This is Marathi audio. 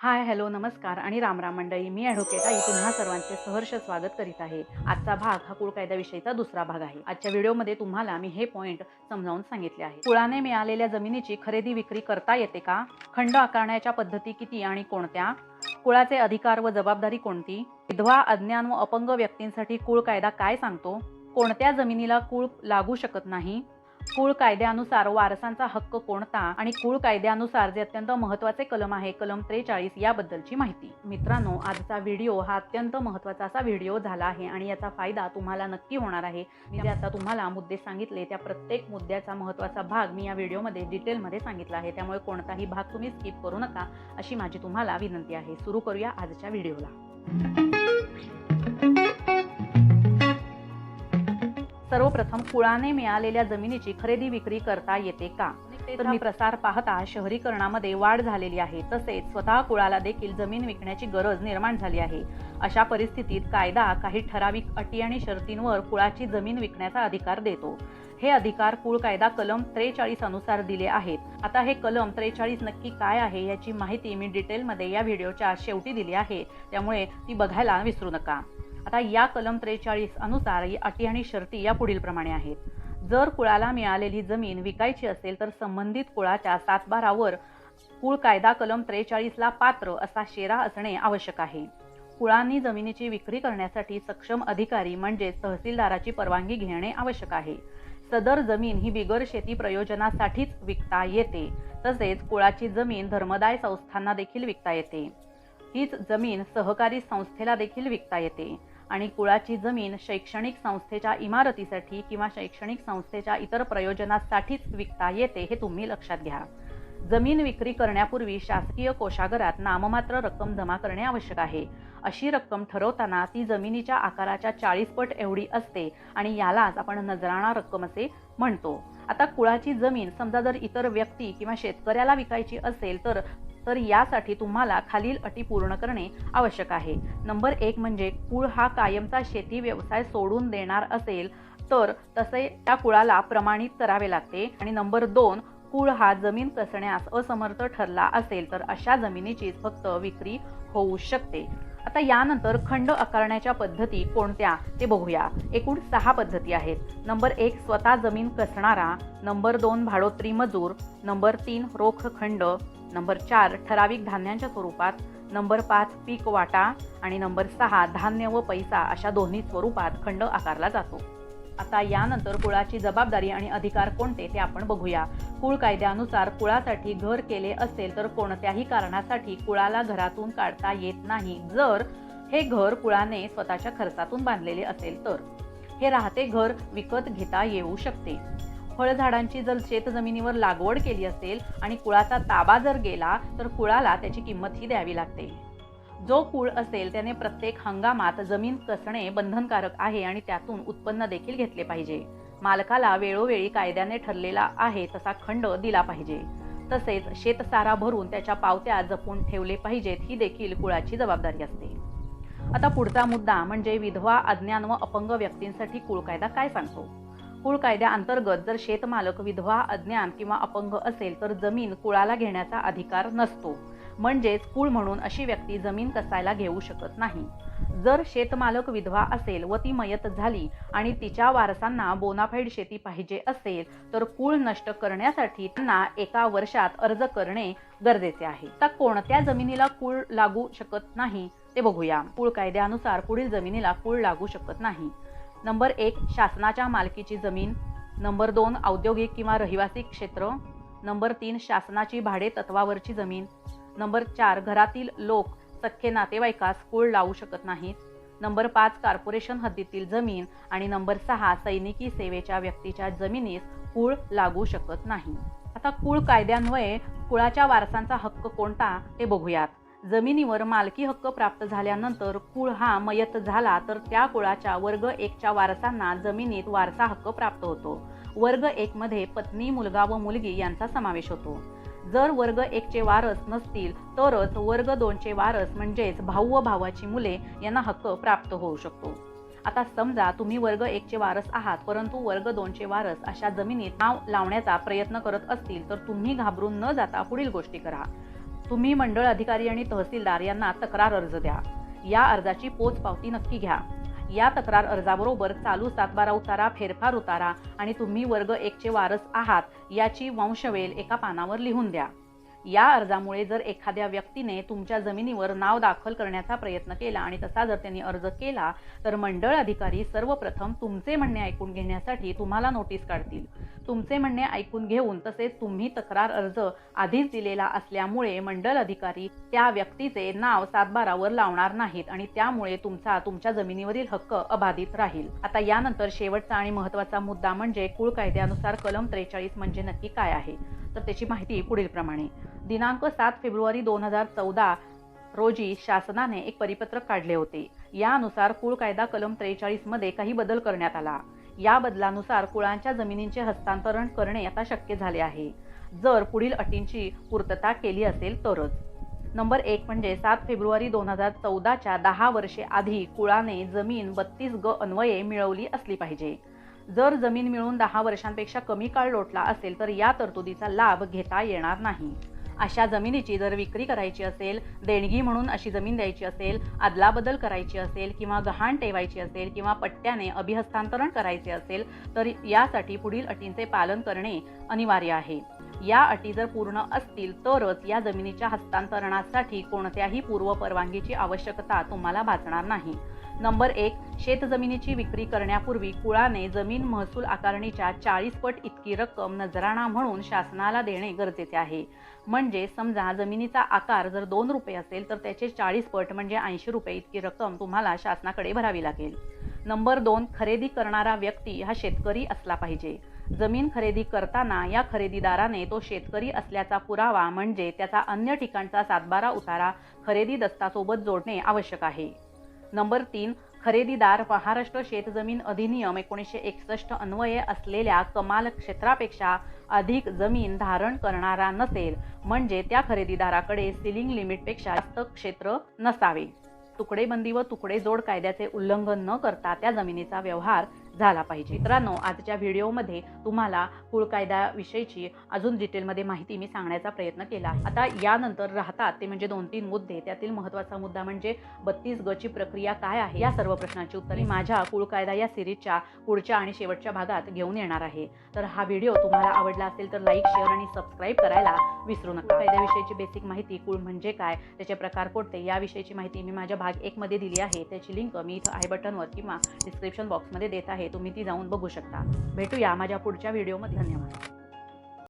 हाय हॅलो नमस्कार आणि रामराम मंडळी. मी ॲडव्होकेट आई तुम्हा सर्वांचे सहर्ष स्वागत करीत आहे. आजचा भाग हा कुळ कायद्याविषयीचा दुसरा भाग आहे. आजच्या व्हिडिओमध्ये तुम्हाला मी हे पॉईंट समजावून सांगितले आहे. कुळाने मिळालेल्या जमिनीची खरेदी विक्री करता येते का? खंड आकारण्याच्या पद्धती किती आणि कोणत्या? कुळाचे अधिकार व जबाबदारी कोणती? विधवा अज्ञान व अपंग व्यक्तींसाठी कुळ कायदा काय सांगतो? कोणत्या जमिनीला कुळ लागू शकत नाही? कुळ कायद्यानुसार वारसांचा हक्क कोणता आणि कुळ कायद्यानुसार जे अत्यंत महत्त्वाचे कलम आहे कलम त्रेचाळीस याबद्दलची माहिती. मित्रांनो आजचा व्हिडिओ हा अत्यंत महत्त्वाचा असा व्हिडिओ झाला आहे आणि याचा फायदा तुम्हाला नक्की होणार आहे. मी जे आता तुम्हाला मुद्दे सांगितले त्या प्रत्येक मुद्द्याचा महत्त्वाचा भाग मी या व्हिडिओमध्ये डिटेलमध्ये सांगितला आहे. त्यामुळे कोणताही भाग तुम्ही स्किप करू नका अशी माझी तुम्हाला विनंती आहे. सुरू करूया आजच्या व्हिडिओला. सर्वप्रथम कुळाने मिळालेल्या जमिनीची खरेदी विक्री करता येते का? तर मी प्रसार पाहता शहरीकरणामध्ये वाढ झालेली आहे. तसेच स्वतः कुळाला देखील जमीन विकण्याची गरज निर्माण झाली आहे. अशा परिस्थितीत कायदा काही ठराविक अटी आणि शर्तींवर कुळाची जमीन विकण्याचा अधिकार देतो. हे अधिकार कुळ कायदा कलम त्रेचाळीस अनुसार दिले आहेत. आता हे कलम त्रेचाळीस नक्की काय आहे याची माहिती मी डिटेलमध्ये या व्हिडिओच्या शेवटी दिली आहे. त्यामुळे ती बघायला विसरू नका. आता या कलम त्रेचाळीस अनुसार अटी आणि शर्ती या पुढील प्रमाणे आहेत. जर कुळाला मिळालेली जमीन विकायची असेल तर संबंधित कुळाच्या सातबारावर कुळ कायदा कलम त्रेचाळीसला पात्र असा शेरा असणे आवश्यक आहे. कुळांनी जमिनीची विक्री करण्यासाठी सक्षम अधिकारी म्हणजे तहसीलदाराची परवानगी घेणे आवश्यक आहे. सदर जमीन ही बिगर शेती प्रयोजनासाठीच विकता येते तसेच कुळाची जमीन धर्मदाय संस्थांना देखील विकता येते. हीच जमीन सहकारी संस्थेला देखील विकता येते. आणि कुळाची जमीन शैक्षणिक संस्थेच्या इमारतीसाठी किंवा शैक्षणिक संस्थेच्या इतर प्रयोजनासाठीच विकता येते हे तुम्ही लक्षात घ्या. जमीन विक्री करण्यापूर्वी शासकीय कोषागारात नाममात्र रक्कम जमा करणे आवश्यक आहे. अशी रक्कम ठरवताना ती जमिनीच्या आकाराच्या चाळीस पट एवढी असते आणि यालाच आपण नजराणा रक्कम असे म्हणतो. आता कुळाची जमीन समजा जर इतर व्यक्ती किंवा शेतकऱ्याला विकायची असेल तर तर यासाठी तुम्हाला खालील अटी पूर्ण करणे आवश्यक आहे. नंबर एक म्हणजे कुळ हा कायमचा शेती व्यवसाय सोडून देणार असेल तर तसे त्या कुळाला प्रमाणित करावे लागते. आणि नंबर दोन कुळ हा जमीन कसण्यास असमर्थ ठरला असेल तर अशा जमिनीचीच फक्त विक्री होऊ शकते. आता यानंतर खंड आकारण्याच्या पद्धती कोणत्या ते बघूया. एकूण सहा पद्धती आहेत. नंबर एक स्वतः जमीन कसणारा. नंबर दोन भाडोत्री मजूर. नंबर तीन रोख खंड. नंबर चार ठराविक धान्यांच्या स्वरूपात नंबर पाच पीक वाटा आणि नंबर सहा धान्य व पैसा अशा दोन्ही स्वरूपात खंड आकारला जातो. आता यानंतर कुळाची जबाबदारी आणि अधिकार कोणते ते आपण बघूया. कुळ कायद्यानुसार कुळासाठी घर केले असेल तर कोणत्याही कारणासाठी कुळाला घरातून काढता येत नाही. जर हे घर कुळाने स्वतःच्या खर्चातून बांधलेले असेल तर. हे राहते घर विकत घेता येऊ शकते. फळझाडांची जर शेतजमिनीवर लागवड केली असेल आणि कुळाचा ताबा जर गेला तर कुळाला त्याची किंमतही द्यावी लागते. जो कुळ असेल त्याने प्रत्येक हंगामात जमीन कसणे बंधनकारक आहे आणि त्यातून उत्पन्न देखील घेतले पाहिजे. मालकाला वेळोवेळी कायद्याने ठरलेला आहे तसा खंड दिला पाहिजे. तसेच शेतसारा भरून त्याच्या पावत्या जपून ठेवले पाहिजेत ही देखील कुळाची जबाबदारी असते. आता पुढचा मुद्दा म्हणजे विधवा अज्ञान व अपंग व्यक्तींसाठी कुळ कायदा काय सांगतो? कुळ कायद्याअंतर्गत जर शेतमालक विधवा अज्ञान किंवा अपंग असेल तर जमीन कुळाला घेण्याचा अधिकार नसतो. म्हणजेच कुळ म्हणून अशी व्यक्ती जमीन कसायला घेऊ शकत नाही. जर शेतमालक विधवा असेल व ती मयत झाली आणि तिच्या वारसांना बोनाफाईड शेती पाहिजे असेल तर कुळ नष्ट करण्यासाठी त्यांना एका वर्षात अर्ज करणे गरजेचे आहे. आता कोणत्या जमिनीला कुळ लागू शकत नाही ते बघूया. कुळ कायद्यानुसार पुढील जमिनीला कुळ लागू शकत नाही. नंबर एक शासनाच्या मालकीची जमीन. नंबर दोन औद्योगिक किंवा रहिवासी क्षेत्र. नंबर तीन शासनाची भाडे तत्वावरची जमीन. नंबर चार घरातील लोक सख्खे नातेवाईकास कुळ लावू शकत नाहीत. नंबर पाच कॉर्पोरेशन हद्दीतील जमीन. आणि नंबर सहा सैनिकी सेवेच्या व्यक्तीच्या जमिनीस कुळ लागू शकत नाही. आता कुळ कायद्यान्वये कुळाच्या वारसांचा हक्क कोणता ते बघूयात. जमिनीवर मालकी हक्क प्राप्त झाल्यानंतर कुळ हा मयत झाला तर त्या कुळाच्या वर्ग एकच्या वारसांना जमिनीत वारसा हक्क प्राप्त होतो. वर्ग एकमध्ये पत्नी मुलगा व मुलगी यांचा समावेश होतो. जर वर्ग एकचे वारस नसतील तरच वर्ग दोनचे वारस म्हणजेच भाऊ व भावाची मुले यांना हक्क प्राप्त होऊ शकतो. आता समजा तुम्ही वर्ग एकचे वारस आहात परंतु वर्ग दोनचे वारस अशा जमिनीत नाव लावण्याचा प्रयत्न करत असतील तर तुम्ही घाबरून न जाता पुढील गोष्टी करा. तुम्ही मंडळ अधिकारी आणि तहसीलदार यांना तक्रार अर्ज द्या. या अर्जाची पोचपावती नक्की घ्या. या तक्रार अर्जाबरोबर चालू सातबारा उतारा फेरफार उतारा आणि तुम्ही वर्ग एकचे वारस आहात याची वंशवेल एका पानावर लिहून द्या. या अर्जामुळे जर एखाद्या व्यक्तीने तुमच्या जमिनीवर नाव दाखल करण्याचा प्रयत्न केला आणि तसा जर त्यांनी अर्ज केला तर मंडळ अधिकारी सर्वप्रथम तुमचे म्हणणे ऐकून घेण्यासाठी तुम्हाला नोटीस काढतील. तुमचे म्हणणे ऐकून घेऊन तसेच तुम्ही तक्रार अर्ज आधीच दिलेला असल्यामुळे मंडळ अधिकारी त्या व्यक्तीचे नाव सातबारावर लावणार नाहीत आणि त्यामुळे तुमचा तुमच्या जमिनीवरील हक्क अबाधित राहील. आता यानंतर शेवटचा आणि महत्त्वाचा मुद्दा म्हणजे कुळ कायद्यानुसार कलम त्रेचाळीस म्हणजे नक्की काय आहे? तर त्याची माहिती पुढील प्रमाणे दिनांक सात फेब्रुवारी दोन हजार चौदा रोजी शासनाने एक परिपत्रक काढले होते. यानुसार कुळ कायदा कलम त्रेचाळीसमध्ये काही बदल करण्यात आला. या बदलानुसार कुळांच्या जमिनींचे हस्तांतरण करणे आता शक्य झाले आहे. जर पुढील अटींची पूर्तता केली असेल तरच. नंबर एक म्हणजे सात फेब्रुवारी दोन हजार चौदाच्या दहा वर्षे आधी कुळाने जमीन बत्तीस ग अन्वये मिळवली असली पाहिजे. जर जमीन मिळून दहा वर्षांपेक्षा कमी काळ लोटला असेल तर या तरतुदीचा लाभ घेता येणार नाही. अशा जमिनीची जर विक्री करायची असेल देणगी म्हणून अशी जमीन द्यायची असेल अदलाबदल करायची असेल किंवा गहाण ठेवायची असेल किंवा पट्ट्याने अभिहस्तांतरण करायचे असेल तर यासाठी पुढील अटींचे पालन करणे अनिवार्य आहे. या अटी जर पूर्ण असतील तरच या जमिनीच्या हस्तांतरणासाठी कोणत्याही पूर्व परवानगीची आवश्यकता तुम्हाला भासणार नाही. नंबर एक शेतजमिनीची विक्री करण्यापूर्वी कुळाने जमीन महसूल आकारणीच्या चाळीस पट इतकी रक्कम नजराणा म्हणून शासनाला देणे गरजेचे आहे. म्हणजे समजा जमिनीचा आकार जर दोन रुपये असेल तर त्याचे चाळीस पट म्हणजे ऐंशी रुपये इतकी रक्कम तुम्हाला शासनाकडे भरावी लागेल. नंबर दोन खरेदी करणारा व्यक्ती हा शेतकरी असला पाहिजे. जमीन खरेदी करताना या खरेदीदाराने तो शेतकरी असल्याचा पुरावा म्हणजे त्याचा अन्य ठिकाणचा सातबारा उतारा खरेदी दस्तासोबत जोडणे आवश्यक आहे. नंबर तीन खरेदीदार महाराष्ट्र शेतजमीन अधिनियम एकोणीसशे एकसष्ट अन्वये असलेल्या कमाल क्षेत्रापेक्षा अधिक जमीन धारण करणारा नसेल म्हणजे त्या खरेदीदाराकडे सिलिंग लिमिटपेक्षा जास्त क्षेत्र नसावे. तुकडेबंदी व तुकडे जोड कायद्याचे उल्लंघन न करता त्या जमिनीचा व्यवहार झाला पाहिजे. मित्रांनो आजच्या व्हिडिओमध्ये तुम्हाला कुळ कायद्याविषयीची अजून डिटेलमध्ये माहिती मी सांगण्याचा प्रयत्न केला. आता यानंतर राहतात ते म्हणजे दोन तीन मुद्दे. त्यातील महत्त्वाचा मुद्दा म्हणजे बत्तीस गची प्रक्रिया काय आहे? या सर्व प्रश्नांची उत्तरे माझ्या कुळ कायदा या सिरीजच्या पुढच्या आणि शेवटच्या भागात घेऊन येणार आहे. तर हा व्हिडिओ तुम्हाला आवडला असेल तर लाईक शेअर आणि सबस्क्राईब करायला विसरू नका. कायद्याविषयीची बेसिक माहिती कुळ म्हणजे काय? त्याचे प्रकार कोणते? याविषयीची माहिती मी माझ्या भाग एकमध्ये दिली आहे. त्याची लिंक मी इथं आय बटनवर किंवा डिस्क्रिप्शन बॉक्समध्ये देत आहे. तुम्ही ती जाऊन बघू शकता. भेटूया माझ्या पुढच्या व्हिडिओमध्ये धन्यवाद.